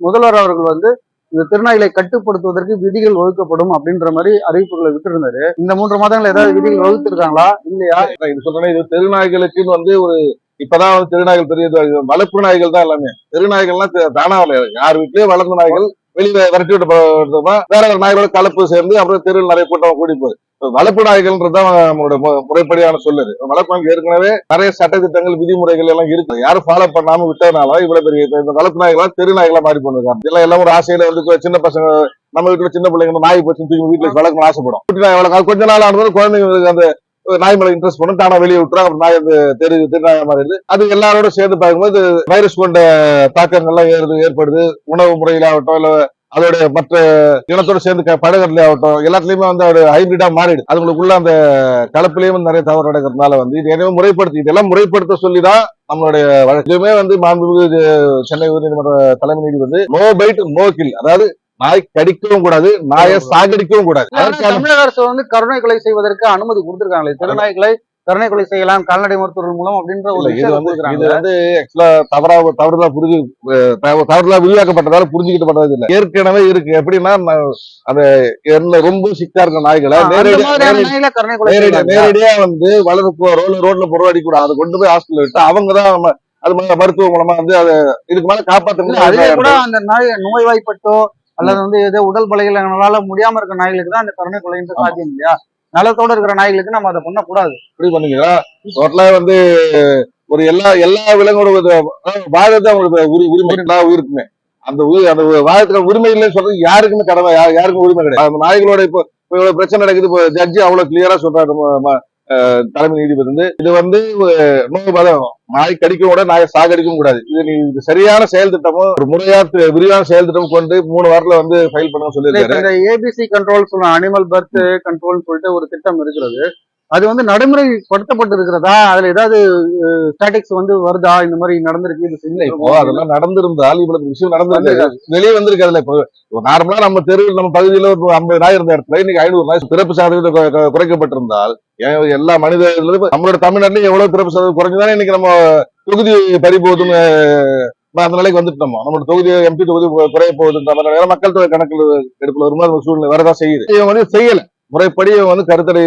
முதல்வர் அவர்கள் வந்து இந்த திருநாய்களை கட்டுப்படுத்துவதற்கு விதிகள் வகுக்கப்படும் அப்படின்ற மாதிரி அறிவிப்புகளை விட்டுருந்தாரு. இந்த மூன்று மாதங்கள் ஏதாவது விதிகள் வகுத்திருக்காங்களா? இல்லையா? இது சொல்றேன்னா இது தெருநாய்களுக்குன்னு வந்து ஒரு இப்பதான் வந்து தெருநாய்கள் பெரிய வளர்ப்பு நாய்கள் தான் எல்லாமே. திருநாய்கள்லாம் தானா வரல யார் வீட்லயும் வளர்ந்த நாய்கள் வெளியில விரட்டி விட்டு போறதுமா? வேற ஒரு நாய்களோட கலப்பு சேர்ந்து அப்புறம் தெருவில் நிறைய கூட்டம் கூடி போகுது. வளர்ப்பு நாய்கள்ன்றதான் நம்மளோட முறைப்படியான சொல்லுது. வளர்ப்பு நாய்கள் ஏற்கனவே நிறைய சட்டத்திட்டங்கள் விதிமுறைகள் எல்லாம் இருக்கு யாரும் ஃபாலோ பண்ணாம விட்டதுனால இவ்வளவு பெரிய இந்த வளர்ப்பு நாய்களா தெரு நாய்களா மாறி போயிருக்காங்க இதெல்லாம் எல்லாம் ஒரு ஆசையில வந்து சின்ன பசங்க நம்ம வீட்டுல சின்ன பிள்ளைங்க நாய் போச்சு தூக்கி வீட்டுல வளர்க்கணும் ஆசைப்படும். குட்டி நாய் வளர்க்க கொஞ்ச நாள் ஆனது குழந்தைங்களுக்கு அந்த நாய் மேல இன்ட்ரெஸ்ட் பண்ணும் தானா வெளியே விட்டுறாங்க அப்புறம் நாய் வந்து தெரு திருநாய மாறிடுது அது எல்லாரோட சேர்ந்து பார்க்கும்போது வைரஸ் கொண்ட தாக்கங்கள்லாம் ஏறுது ஏற்படுது. உணவு முறையில ஆகட்டும் இல்ல அதோடைய மற்ற இனத்தோட சேர்ந்து க- ஆகட்டும் எல்லாத்துலயுமே வந்து அது ஹைபிரிடா மாறிடுது. அதுங்களுக்குள்ள அந்த கலப்பிலையும் வந்து நிறைய தவறு நடக்கிறதுனால வந்து இது எனவே முறைப்படுத்தி இதெல்லாம் முறைப்படுத்த சொல்லிதான் நம்மளுடைய வழக்குமே வந்து மாண்புமிகு சென்னை உயர்நீதிமன்ற தலைமை நீதிபதி நோ பைட் நோ கில் அதாவது நாய் கடிக்கவும் கூடாது நாயை சாகடிக்கவும் கூடாது. தமிழக அரசு வந்து கருணை கொலை செய்வதற்கு அனுமதி கொடுத்திருக்காங்களே. திருநாய்களை கருணை கொலை செய்யலாம் கால்நடை மருத்துவர்கள் மூலம் அப்படின்ற ஒரு இது வந்து இது வந்து ஆக்சுவலா தவறா தவறுதலா புரிஞ்சு தவறுதலா விரிவாக்கப்பட்டதால புரிஞ்சுக்கிட்டு இல்ல. ஏற்கனவே இருக்கு. எப்படின்னா நான் அந்த என்ன ரொம்ப சிக்கா இருக்க நாய்களை நேரடியா நேரடியா வந்து வளர ரோட்ல ரோட்ல பொருளாடி கூட அதை கொண்டு போய் ஹாஸ்பிட்டல் விட்டு அவங்க தான் நம்ம- அது ம- மருத்துவ மூலமா வந்து அதை இதுக்கு மேல இல்ல, அதுவே கூட அந்த நாய் நோய்வாய்ப்பட்டோ அல்லது வந்து ஏதோ உடல் பலகீனங்களால முடியாம இருக்க நாய்களுக்கு தான் அந்த கருணை கொலைன்ற. சாத்தியம் இல்லையா? நலத்தோட இருக்கிற நாய்களுக்கு நம்ம அதை பண்ணக்கூடாது இப்படி பண்ணீங்களா டோட்டலா வந்து ஒரு எல்லா எல்லா விலங்கோட வாழதான் அவங்களுக்கு உரி உரிமை எல்லா உயிருக்குமே. அந்த அந்த வாழத்துக்கு உரிமை இல்லைன்னு சொல்றது யாருக்குமே கடமை யாருக்கும் உரிமை கிடையாது. அந்த நாய்களோட இப்போ பிரச்சனை நடக்குது இப்போ ஜட்ஜி அவ்வளவு கிளியரா சொல்றாரு தலைமை நீதிபதி வந்து இது வந்து அஹ், மதம் நாய் கடிக்கவும் கூட நாயை சாகடிக்கவும் கூடாது. இது நீ இது சரியான செயல் திட்டமும் ஒரு முறையா விரிவான செயல் திட்டமும் கொண்டு மூணு வாரத்துல வந்து ஃபைல் பண்ண சொல்லியிருக்காரு. இந்த ஏபிசி கண்ட்ரோல் சொன்ன அனிமல் பர்த் கண்ட்ரோல் சொல்லிட்டு ஒரு திட்டம் இருக்கிறது. அது வந்து நடைமுறைப்படுத்தப்பட்டு இருக்கிறதா அதுல ஏதாவது ஸ்டாட்டிக்ஸ் வந்து வருதா? இந்த மாதிரி நடந்திருக்கு இது இல்ல இப்போ அதெல்லாம் நடந்திருந்தால் இவ்வளவு விஷயம் நடந்திருக்கு. வெளியே வந்திருக்கு அதுல. இப்போ நார்மலா நம்ம தெருவில் நம்ம பகுதியில ஒரு ஐம்பது நாய் இருந்த இடத்துல இன்னைக்கு ஐநூறு நாய் பிறப்பு கு- குறைக்கப்பட்டிருந்தால் எல்லா மனித இதுல நம்மளோட தமிழ்நாட்டிலும் எவ்வளவு பிறப்பு சதவீதம் குறைஞ்சுதானே இன்னைக்கு நம்ம தொகுதி பறிபோதும் அந்த நிலைக்கு வந்துட்டு நம்ம நம்மளோட தொகுதி எம்பி தொகுதி குறைய போகுதுன்ற வேற மக்கள் தொகை கணக்கில் எடுப்புல வரும்போது சூழ்நிலை வரதான் செய்யுது. இவங்க வந்து செய்யல. முறைப்படி இவங்க வந்து கருத்தடை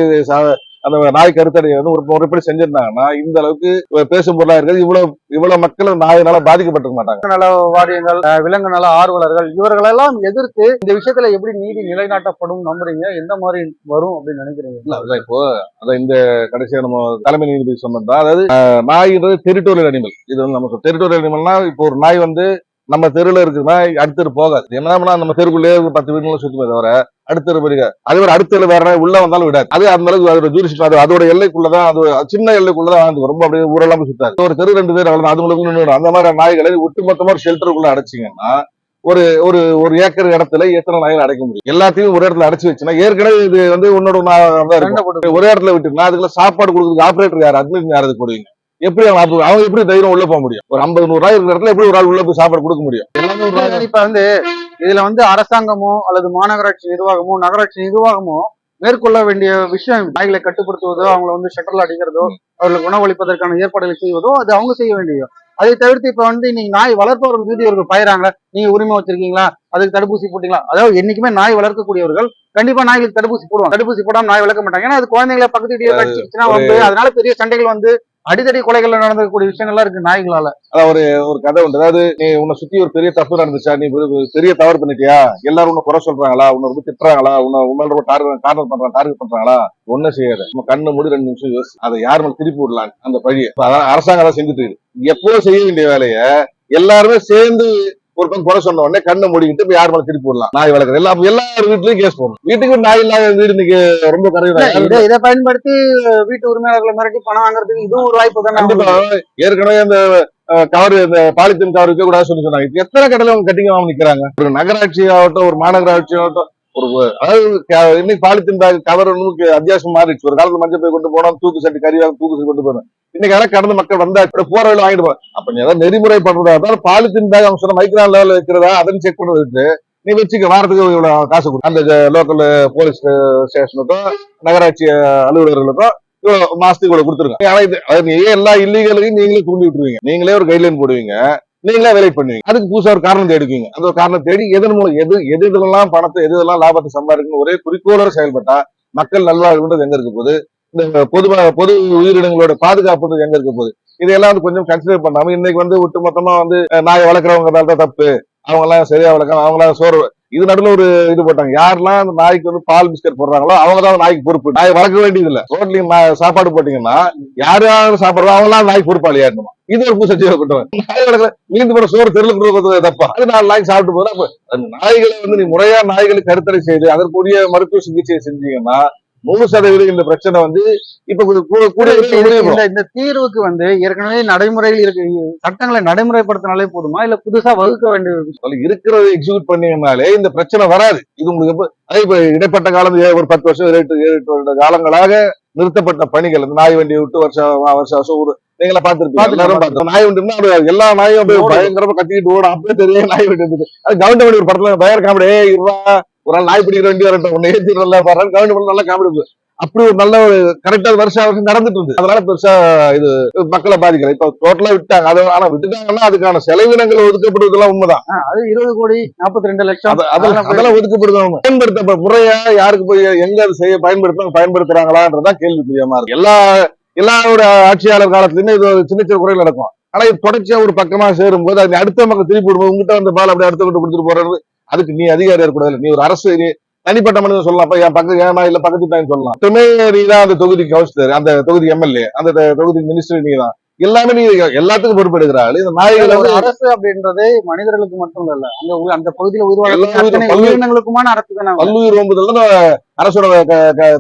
அந்த நாய் கருத்தடையை வந்து ஒரு முறைப்படி செஞ்சிருந்தாங்கன்னா இந்த அளவுக்கு பேசும் பொருளா இருக்கிறது இவ்வளவு இவ்வளவு மக்கள் நாயினால பாதிக்கப்பட்டிருக்க மாட்டாங்க. நல வாரியங்கள் விலங்கு நல ஆர்வலர்கள் இவர்களெல்லாம் எதிர்த்து இந்த விஷயத்துல எப்படி நீதி நிலைநாட்டப்படும் நம்புறீங்க? எந்த மாதிரி வரும் அப்படின்னு நினைக்கிறீங்க? இல்ல அதான் இப்போ அதான் இந்த கடைசியா நம்ம தலைமை நீதிபதி சொன்னதுதான். அதாவது நாய்ன்றது டெரிட்டோரியல் அனிமல் இது வந்து நம்ம டெரிட்டோரியல் அனிமல்னா இப்போ ஒரு நாய் வந்து நம்ம தெருல இருக்கிற நாய் அடுத்த தெரு போகாது. என்ன பண்ணா நம்ம தெருக்குள்ளேயே பத்து வீடுகளும் சுத்துமே தவிர அடுத்த தெரு போயிருக்க அதே மாதிரி அடுத்த வேற உள்ள வந்தாலும் விடாது. அது அந்த அளவுக்கு அதோட ஜூரிஸ்ட் அது அதோட எல்லைக்குள்ளதான் அது சின்ன எல்லைக்குள்ளதான் வாழ்ந்து ரொம்ப அப்படியே ஊரெல்லாம் சுத்தாது. ஒரு தெரு ரெண்டு பேர் அவ்வளவு அதுங்களுக்கு நின்னுடும் அந்த மாதிரி நாய்களை ஒட்டுமொத்தமா ஒரு ஷெல்டருக்குள்ள அடைச்சிங்கன்னா ஒரு ஒரு ஒரு ஏக்கர் இடத்துல எத்தனை நாய்கள் அடைக்க முடியும்? எல்லாத்தையும் ஒரு இடத்துல அடைச்சு வச்சுன்னா ஏற்கனவே இது வந்து உன்னோட ஒரே இடத்துல விட்டுனா அதுக்குள்ள சாப்பாடு கொடுக்குறது ஆபரேட்டர் யார்? அட்மிட் யார் அதுக்கு போடுவீங்க? எப்படி அவங்க அவங்க எப்படி தைரியம் உள்ள போக முடியும்? ஒரு ஐம்பது நூறு ரூபாய் இருக்கிற இடத்துல எப்படி ஒரு ஆள் உள்ள போய் சாப்பாடு கொடுக்க முடியும்? எல்லாமே இப்ப வந்து இதுல வந்து அரசாங்கமோ அல்லது மாநகராட்சி நிர்வாகமோ நகராட்சி நிர்வாகமோ மேற்கொள்ள வேண்டிய விஷயம் நாய்களை கட்டுப்படுத்துவதோ அவங்கள வந்து ஷட்டர்ல அடிக்கிறதோ அவர்களுக்கு உணவளிப்பதற்கான ஏற்பாடுகள் செய்வதோ அது அவங்க செய்ய வேண்டியது. அதை தவிர்த்து இப்ப வந்து நீங்க நாய் வளர்ப்பவர்கள் மீது இவர்கள் பயிராங்க நீங்க உரிமை வச்சிருக்கீங்களா? அதுக்கு தடுப்பூசி போட்டீங்களா? அதாவது என்னைக்குமே நாய் வளர்க்கக்கூடியவர்கள் கண்டிப்பா நாய்களுக்கு தடுப்பூசி போடுவாங்க. தடுப்பூசி போடாம நாய் வளர்க்க மாட்டாங்க. ஏன்னா அது குழந்தைங்களை பக்கத்து வீட்டிலேயே கடிச்சிருச்சுன்னா வந்து அதனால பெரிய சண்டைகள் வந்து அடிதடி கொலைகள் நடந்தக்கூடிய விஷயங்கள்லாம் இருக்கு நாய்களால. அதான் ஒரு ஒரு கதை உண்டு. அதாவது நீ உன்னை சுத்தி ஒரு பெரிய தப்பு நடந்துச்சா? நீ பெரிய தவறு பண்ணிட்டியா? எல்லாரும் உன்னை குறை சொல்றாங்களா? உன்னை ரொம்ப திட்டுறாங்களா? உன்னை உண்மையில ரொம்ப டார்கெட் கார்னர் பண்றாங்க டார்கெட் பண்றாங்களா? ஒன்னும் செய்யாது. நம்ம கண்ணு மூடி ரெண்டு நிமிஷம் யோசி அதை யார் மேல திருப்பி விடலாம் அந்த பழிய. இப்ப அதான் அரசாங்கம் தான் செஞ்சுட்டு இருக்கு எப்போ செய்ய வேண்டிய வேலையை எல்லாருமே சேர்ந்து ஒரு பக்கம் குறை சொன்ன உடனே கண்ணை மூடிக்கிட்டு இப்ப யார் மேல திருப்பி விடலாம் நாய் வளர்க்குறது. எல்லா எல்லார் வீட்லயும் கேஸ் போடணும். வீட்டுக்கு வீடு நாய் இல்லாத வீடு இன்னைக்கு ரொம்ப கரையும் இதை பயன்படுத்தி வீட்டு உரிமையாளர்களை மிரட்டி பணம் வாங்குறதுக்கு இதுவும் ஒரு வாய்ப்பு தானே கண்டிப்பா. ஏற்கனவே அந்த கவர் இந்த பாலித்தீன் கவர் வைக்க கூடாது சொல்லி சொன்னாங்க. எத்தனை கடையில அவங்க கட்டிங்க வாங்க நிக்கிறாங்க. ஒரு நகராட்சி ஆகட்டும் ஒரு மாநகராட்சி ஆகட்டும் ஒரு அதாவது இன்னைக்கு பாலித்தீன் பேக் கவர் நமக்கு அத்தியாவசியம் மாறிடுச்சு. ஒரு காலத்துல மஞ்சள் போய் கொண்டு போனோம் தூக்கு சட்டி கறி தூக்கு சட்டி கொண்டு போனோம் இன்னைக்கு அதெல்லாம் கடந்து மக்கள் வந்தா இப்ப போற வேலை வாங்கிட்டு போறோம் அப்ப நீ ஏதாவது நெறிமுறை பண்றதா அதாவது பாலித்தீன் பேக் அவங்க சொன்ன மைக்ரான் லெவலில் வைக்கிறதா அதன் செக் பண்ண நீ வச்சுக்க வாரத்துக்கு இவ்வளவு காசு கொடு. அந்த லோக்கல் போலீஸ் ஸ்டேஷனுக்கும் நகராட்சி அலுவலர்களுக்கும் இவ்வளவு மாசத்துக்கு இவ்வளவு கொடுத்துருங்க. ஆனா இது அது எல்லா இல்லீகலையும் நீங்களே தூண்டி விட்டுருவீங்க. நீங்களே ஒரு கைட்லைன் போடுவீங்க. நீங்களே வேலை பண்ணுவீங்க அதுக்கு புதுசாக ஒரு காரணம் தேடிக்குவீங்க அந்த ஒரு காரணம் தேடி எதன் மூலம் எது எது இதெல்லாம் பணத்தை எது இதெல்லாம் லாபத்தை சம்பாதிக்கணும் ஒரே குறிக்கோளோட செயல்பட்டா மக்கள் நல்வாழ்வுன்றது எங்க இருக்க போகுது? இந்த பொது பொது உயிரினங்களோட பாதுகாப்புன்றது எங்க இருக்க போகுது? இதையெல்லாம் வந்து கொஞ்சம் கன்சிடர் பண்ணாம இன்னைக்கு வந்து ஒட்டுமொத்தமா வந்து நாயை வளர்க்குறவங்க தான் தப்பு. அவங்க எல்லாம் சரியா வளர்க்கணும் அவங்களாம் சோறு இது நடுவில் ஒரு இது போட்டாங்க. யாரெல்லாம் அந்த நாய்க்கு வந்து பால் பிஸ்கட் போடுறாங்களோ அவங்க தான் நாய்க்கு பொறுப்பு. நாய் வளர்க்க வேண்டியது இல்ல. ரோட்லயும் சாப்பாடு போட்டீங்கன்னா யார் யார் சாப்பிடுறோம் அவங்க நாய்க்கு நாய் பொறுப்பாளி இது ஒரு பூசை செய்ய வளர்க்குற மீந்து போற சோறு தெருள் கொடுக்கறது தப்பா. அது நாலு நாய்க்கு சாப்பிட்டு போதும் அந்த நாய்களை வந்து நீ முறையா நாய்களை கருத்தடை செய்து அதற்குரிய மருத்துவ சிகிச்சையை செஞ்சீங்கன்னா நூறு சதவீதம் இந்த பிரச்சனை வந்து இப்ப கூடிய இந்த- தீர்வுக்கு வந்து ஏற்கனவே நடைமுறையில் இருக்கு சட்டங்களை நடைமுறைப்படுத்தினாலே போதுமா? இல்ல புதுசா வகுக்க வேண்டிய இருக்கிறத எக்ஸிக்யூட் பண்ணீங்கனாலே இந்த பிரச்சனை வராது. இது உங்களுக்கு இப்ப இடைப்பட்ட காலம் ஒரு பத்து வருஷம் எட்டு எட்டு வருட காலங்களாக நிறுத்தப்பட்ட பணிகள். இந்த நாய் வண்டி விட்டு வருஷம் வருஷம் வருஷம் ஒரு நீங்களா பார்த்தோம் நாய் வண்டினா எல்லா நாயும். பயங்கரமா கத்திக்கிட்டு ஓடும். அப்படியே தெரிய நாய் வண்டி அது கவுண்ட் பண்ணி ஒரு படத்துல பயங்கர காமெடி இருவா ஒரு நாள் நாய் பிடிக்கிற வண்டி வரட்டும் உன்னை ஏற்றிடல பாரு பண்ணி நல்லா காமெடி. அப்படி ஒரு நல்ல ஒரு கரெக்டா வருஷம் வருஷம் நடந்துட்டு இருந்தது. அதனால பெருசா இது மக்களை பாதிக்கல. இப்ப டோட்டலா விட்டாங்க. அது ஆனா விட்டுட்டாங்கன்னா அதுக்கான செலவினங்கள் ஒதுக்கப்படுவதெல்லாம் உண்மைதான். அது இருபது கோடி நாற்பத்தி ரெண்டு லட்சம். அத- அதெல்லாம் அதெல்லாம் ஒதுக்கப்படுது பயன்படுத்த முறையா யாருக்கு போய் எங்க அது செய்ய பயன்படுத்த பயன்படுத்துறாங்களான்றதான் கேள்விக்குரியமா இருக்கு. எல்லா எல்லாரோட ஆட்சியாளர் காலத்துலயுமே இது ஒரு சின்ன சின்ன குறைகள் நடக்கும். ஆனா இது தொடர்ச்சியா ஒரு பக்கமா சேரும் போது அது அடுத்த மக்கள் திருப்பி விடும்போது உங்ககிட்ட வந்து பால் அப்படியே அடுத்த விட்டு கொடுத்துட்டு போறது அதுக்கு நீ அதிகாரியா இருக்கக்கூடாது. நீ ஒரு அரசு தனிப்பட்ட மனிதன் சொல்லலாம். என் பக்கத்து ஏனா இல்ல பக்கத்து தாய் சொல்லலாம். மட்டுமே நீ தான் அந்த தொகுதி கவுன்சிலர் அந்த தொகுதி எம்எல்ஏ அந்த தொகுதி மினிஸ்டர் நீ தான். எல்லாமே நீ எல்லாத்துக்கும் பொறுப்பெடுக்கிறாள் இந்த நாய்களை அரசு அப்படின்றது மனிதர்களுக்கு மட்டும் இல்ல அங்க அந்த பகுதியில உருவாக்க உயிரினங்களுக்குமான அரசு தானே. பல்லுயிர் ஓம்புதல் தான் அரசோட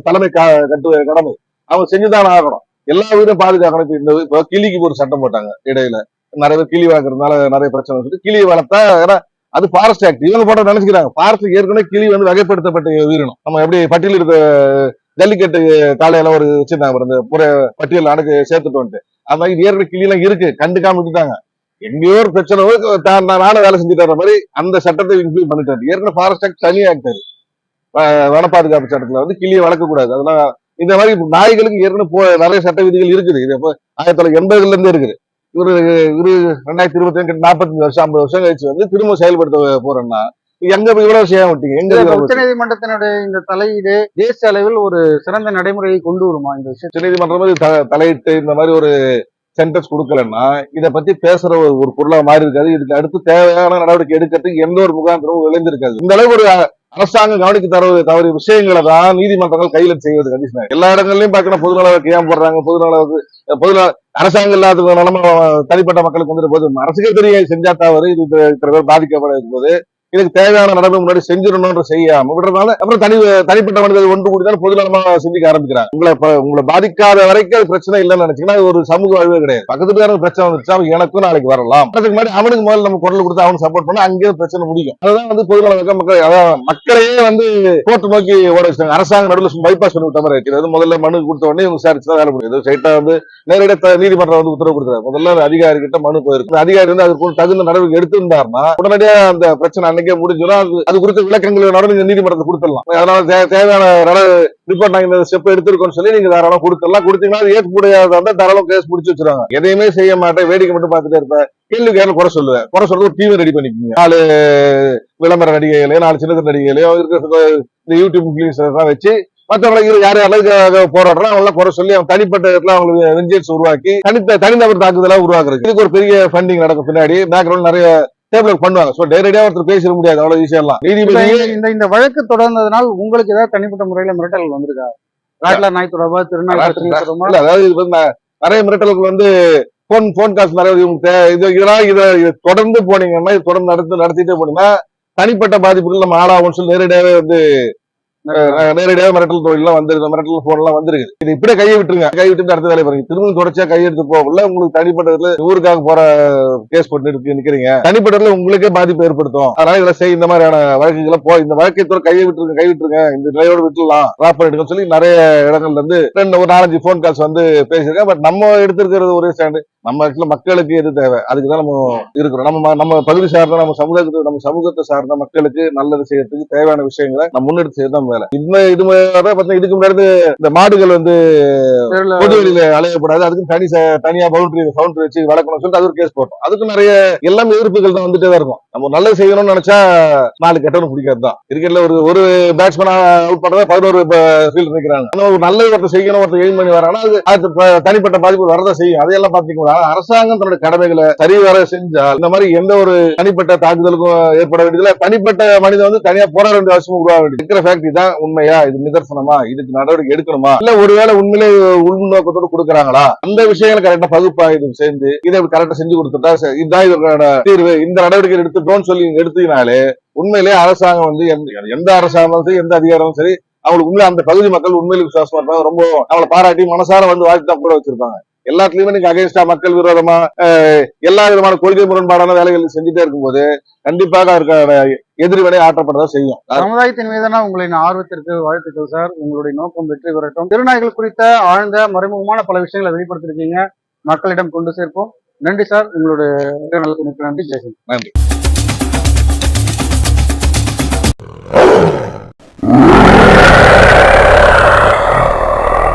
தலைமை கட்டு கடமை. அவங்க செஞ்சுதான் ஆகணும். எல்லா உயிரும் பாதுகாக்கணும். இந்த இப்போ கிளிக்கு ஒரு சட்டம் போட்டாங்க இடையில. நிறைய பேர் கிளி வளர்க்கறதுனால நிறைய பிரச்சனை வந்துட்டு கிளி வளர்த்தா ஏன்னா அது ஃபாரஸ்ட் ஆக்ட் இவங்க போட்ட நினைச்சுக்கிறாங்க. ஃபாரஸ்ட் ஏற்கனவே கிளி வந்து வகைப்படுத்தப்பட்ட உயிரினம். நம்ம எப்படி பட்டியல் இருக்க? ஜல்லிக்கட்டு காலையில ஒரு வச்சிருந்தாங்க பாரு, இந்த புற பட்டியல் அடக்கு சேர்த்துட்டு வந்துட்டு அது மாதிரி ஏற்கனவே கிளி எல்லாம் இருக்கு. கண்டுக்காம விட்டுட்டாங்க. எங்கேயோ ஒரு பிரச்சனை தான் நான் நானும் வேலை செஞ்சுட்டு மாதிரி அந்த சட்டத்தை இன்க்ளூட் பண்ணிட்டாரு. ஏற்கனவே ஃபாரஸ்ட் ஆக்ட் தனி ஆக்ட் அது. வன பாதுகாப்பு சட்டத்துல வந்து கிளியை வளர்க்கக்கூடாது அதெல்லாம் இந்த மாதிரி நாய்களுக்கு ஏற்கனவே போ நிறைய சட்ட விதிகள் இருக்குது. இது ஆயிரத்தி தொள்ளாயிரத்தி எண்பதுல இருந்தே இருக்குது. இவரு இவரு ரெண்டாயிரத்தி இருபத்தி ரெண்டு நாற்பத்தஞ்சு வருஷம் ஐம்பது வருஷம் கழிச்சு வந்து திரும்ப செயல்படுத்த போறேன்னா எங்க இவ்வளவு செய்ய விட்டீங்க எங்க உச்ச நீதிமன்றத்தினுடைய இந்த தலையீடு தேசிய அளவில் ஒரு சிறந்த நடைமுறையை கொண்டு வருமா இந்த விஷயம் உச்ச நீதிமன்றம் வந்து தலையிட்டு இந்த மாதிரி ஒரு சென்டென்ஸ் கொடுக்கலன்னா இத பத்தி பேசுற ஒரு ஒரு பொருளா மாறி இருக்காது இதுக்கு அடுத்து தேவையான நடவடிக்கை எடுக்கிறதுக்கு எந்த ஒரு முகாந்திரமும் விளைந்திருக்காது. இந்த அளவுக்கு ஒரு அரசாங்கம் கவனிக்க தருவது தவறிய விஷயங்களை தான் நீதிமன்றங்கள் கையில செய்வது கண்டிஷன் எல்லா இடங்கள்லயும் பாக்கணும் பொதுநல ஏன் போடுறாங்க? பொதுநல வழக்கு- பொதுநல அரசாங்கம் இல்லாத நிலைமை தனிப்பட்ட மக்களுக்கு வந்துட்டு போது அரசுக்கே தெரிய செஞ்சா தவறு இது இத்தனை பேர் பாதிக்கப்பட போது. இதுக்கு தேவையான நடவடிக்கை முன்னாடி செஞ்சிடணும்ன்ற செய்யாம விடுறதுனால அப்புறம் தனி தனிப்பட்ட மனிதர்கள் ஒன்று கூடி தான் பொதுநலமா சிந்திக்க ஆரம்பிக்கிறாங்க. உங்களை உங்களை பாதிக்காத வரைக்கும் அது பிரச்சனை இல்லைன்னு நினைச்சீங்கன்னா அது ஒரு சமூக வாழ்வே கிடையாது. பக்கத்துல யாரும் பிரச்சனை வந்துச்சா எனக்கும் நாளைக்கு வரலாம். அதுக்கு முன்னாடி அவனுக்கு முதல்ல நம்ம குரல் கொடுத்து அவனுக்கு சப்போர்ட் பண்ணா அங்கேயே பிரச்சனை முடியும். அதுதான் வந்து பொதுநல மக்கள் அதான் மக்களையே வந்து கோர்ட்டு நோக்கி ஓட அரசாங்க நடுவில் பைபாஸ் பண்ணி விட்ட மாதிரி இருக்குது முதல்ல மனு கொடுத்த உடனே இவங்க விசாரிச்சு தான் வேலை முடியும். சைட்டா வந்து நேரடியாக நீதிமன்றம் வந்து உத்தரவு கொடுக்குறாரு முதல்ல அதிகாரி கிட்ட மனு போயிருக்கு. அதிகாரி வந்து அதுக்கு தகுந்த நடவடிக்கை எடுத்திருந்தாருன்னா உடனடியாக அந்த பிரச்சனை அன்னைக்கே முடிஞ்சிடும் அது அது குறித்த விளக்கங்கள் நீங்க நீதிமன்றத்தை கொடுத்துடலாம். அதனால தேவையான ரிப்போர்ட் நாங்க இந்த ஸ்டெப் எடுத்திருக்கோம்னு சொல்லி நீங்க தாராளம் கொடுத்துடலாம். கொடுத்தீங்கன்னா அது ஏற்க முடியாத இருந்தா தாராளம் கேஸ் முடிச்சு வச்சிருவாங்க. எதையுமே செய்ய மாட்டேன் வேடிக்கை மட்டும் பார்த்துட்டே இருப்பேன். கேள்வி கேள்வி குறை சொல்லுவேன். குறை சொல்றது ஒரு டீம் ரெடி பண்ணிக்கோங்க. நாலு விளம்பர நடிகைகளையோ நாலு சின்னத்திர நடிகைகளையோ இருக்கிற இந்த யூடியூப் தான் வச்சு மற்றவங்களுக்கு யார் யாரெல்லாம் போராடுறோம் அவங்களாம் குறை சொல்லி அவங்க தனிப்பட்ட இடத்துல அவங்களுக்கு வெஞ்சன்ஸ் உருவாக்கி தனித்த தனிநபர் தாக்குதலா உருவாக்குறது இதுக்கு ஒரு பெரிய ஃபண்டிங் நடக்கும் பின்னாடி. பேக்ரவுண்ட் நிறைய டேபிள் பண்ணுவாங்க. சோ நேரடியா ஒருத்தர் பேசிட முடியாது. எல்லாம். இப்ப நீதிபதி இந்த- இந்த வழக்கு தொடர்ந்ததுனால் உங்களுக்கு ஏதாவது தனிப்பட்ட முறையில மிரட்டல் வந்திருக்கா? ராட்லர் நாய் தொடர்பா இல்ல அதாவது இது வந்து நிறைய மிரட்டலுக்கு வந்து போன் போன் கால்ஸ் நிறைய இது இதெல்லாம் இதை தொடர்ந்து போனீங்கன்னா தொடர்ந்து நடத்து நடத்திட்டே போனீங்கன்னா தனிப்பட்ட பாதிப்புகள் நம்ம ஆளாகும்னு சொல்லி நேரடியாவே வந்து நேரடியாக மிரட்டல் தொழிலாம் வந்துருக்கு மிரட்டல் போன்லாம் எல்லாம் வந்திருக்கு இது இப்படியே கையை விட்டுருங்க. கை விட்டு அடுத்த வேலையை பாருங்க. திரும்ப தொடர்ச்சியா கையெடுத்து போகல உங்களுக்கு தனிப்பட்டதுல ஊருக்காக போற கேஸ் போட்டு இருக்கு நிக்கிறீங்க. தனிப்பட்டதுல உங்களுக்கே பாதிப்பு ஏற்படுத்தும். அதனால இதுல செய். இந்த மாதிரியான வழக்குகளை போ. இந்த வழக்கை தவிர கையை விட்டுருங்க கை விட்டுருங்க. இந்த நிலையோட விட்டுலாம் ராப் பண்ணிடுங்கன்னு சொல்லி நிறைய இடங்கள்ல இருந்து ரெண்டு ஒரு நாலஞ்சு ஃபோன் கால்ஸ் வந்து பேசியிருக்கேன் பட் நம்ம எடுத்திருக்கிறது ஒரே ஸ்டாண்டு நம்ம actually மக்களுக்கு எது தேவை? அதுக்கு தான் நம்ம இருக்கிறோம். நம்ம நம்ம பகுதி சார்ந்த நம்ம சமுதாயத்துக்கு நம்ம சமூகத்தை சார்ந்த மக்களுக்கு நல்லது செய்யறதுக்கு தேவையான விஷயங்களை நம்ம முன்னெடுத்து செய்யறது வேலை. இந்த இது பார்த்தா இதுக்கு முன்னாடி இந்த மாடுகள் வந்து தெருல பொது வெளியில அலையக்கூடாது. அதுக்கு தனி தனியா பவுண்டரி பவுண்டரி வச்சு வளர்க்கணும்னு சொல்லிட்டு அது ஒரு கேஸ் போட்டோம். அதுக்கு நிறைய எல்லாம் எதிர்ப்புகள் தான் வந்துட்டே தான் இருக்கும். நம்ம நல்லது செய்யணும்னு நினைச்சா நாலு கெட்டவனு பிடிக்காது தான். கிரிக்கெட்ல ஒரு ஒரு பேட்ஸ்மேன் அவுட் பண்றதா பதினோரு ஃபீல்ட் நிற்கிறாங்க ஆனா ஒரு நல்ல ஒருத்தர் செய்யணும் ஒருத்தர் எய்ம் பண்ணி வராங்கன்னா அது தனிப்பட்ட பாதிப்பு வரதான் செய்யும். அதையெல்லாம் பாத்தீங்கன்னா அரசாங்கம் தன்னுடைய கடமைகளை சரிவர செஞ்சால் இந்த மாதிரி எந்த ஒரு தனிப்பட்ட தாக்குதலுக்கும் ஏற்பட வேண்டியதுல தனிப்பட்ட மனிதன் வந்து தனியா போராட வேண்டிய அவசியம் உருவாக வேண்டியது. இருக்கிற ஃபேக்டரி தான் உண்மையா? இது நிதர்சனமா? இதுக்கு நடவடிக்கை எடுக்கணுமா? இல்ல ஒருவேளை உண்மையிலே உள்நோக்கத்தோடு கொடுக்குறாங்களா? அந்த விஷயங்களை கரெக்டா பகுப்பாய்வு சேர்ந்து இதை கரெக்டா செஞ்சு கொடுத்துட்டா இதுதான் இதற்கான தீர்வு. இந்த நடவடிக்கை எடுத்துட்டோம்னு சொல்லி எடுத்தீங்கனாலே உண்மையிலே அரசாங்கம் வந்து எந்த- எந்த அரசாங்கமும் சரி எந்த அதிகாரமும் சரி அவங்களுக்கு உண்மையில அந்த பகுதி மக்கள் உண்மையில விசுவாசமா இருப்பாங்க. ரொம்ப அவளை பாராட்டி மனசார வந்து வாழ்த்து தான் கூட வச்சிருப்பாங்க. எல்லாத்துலயுமே நீங்க அகைன்ஸ்டா மக்கள் விரோதமா எல்லா விதமான கொள்கை முரண்பாடான வேலைகள் செஞ்சுட்டே இருக்கும்போது கண்டிப்பாக அதற்கான எதிர்வினை ஆற்றப்படதான் செய்யும். சமுதாயத்தின் மீதான உங்களின் ஆர்வத்திற்கு வாழ்த்துக்கள் சார். உங்களுடைய நோக்கம் வெற்றி பெறட்டும். திருநாய்கள் குறித்த ஆழ்ந்த மறைமுகமான பல விஷயங்களை வெளிப்படுத்திருக்கீங்க. மக்களிடம் கொண்டு சேர்ப்போம். நன்றி சார். உங்களுடைய நன்றி. ஜெயசன் நன்றி.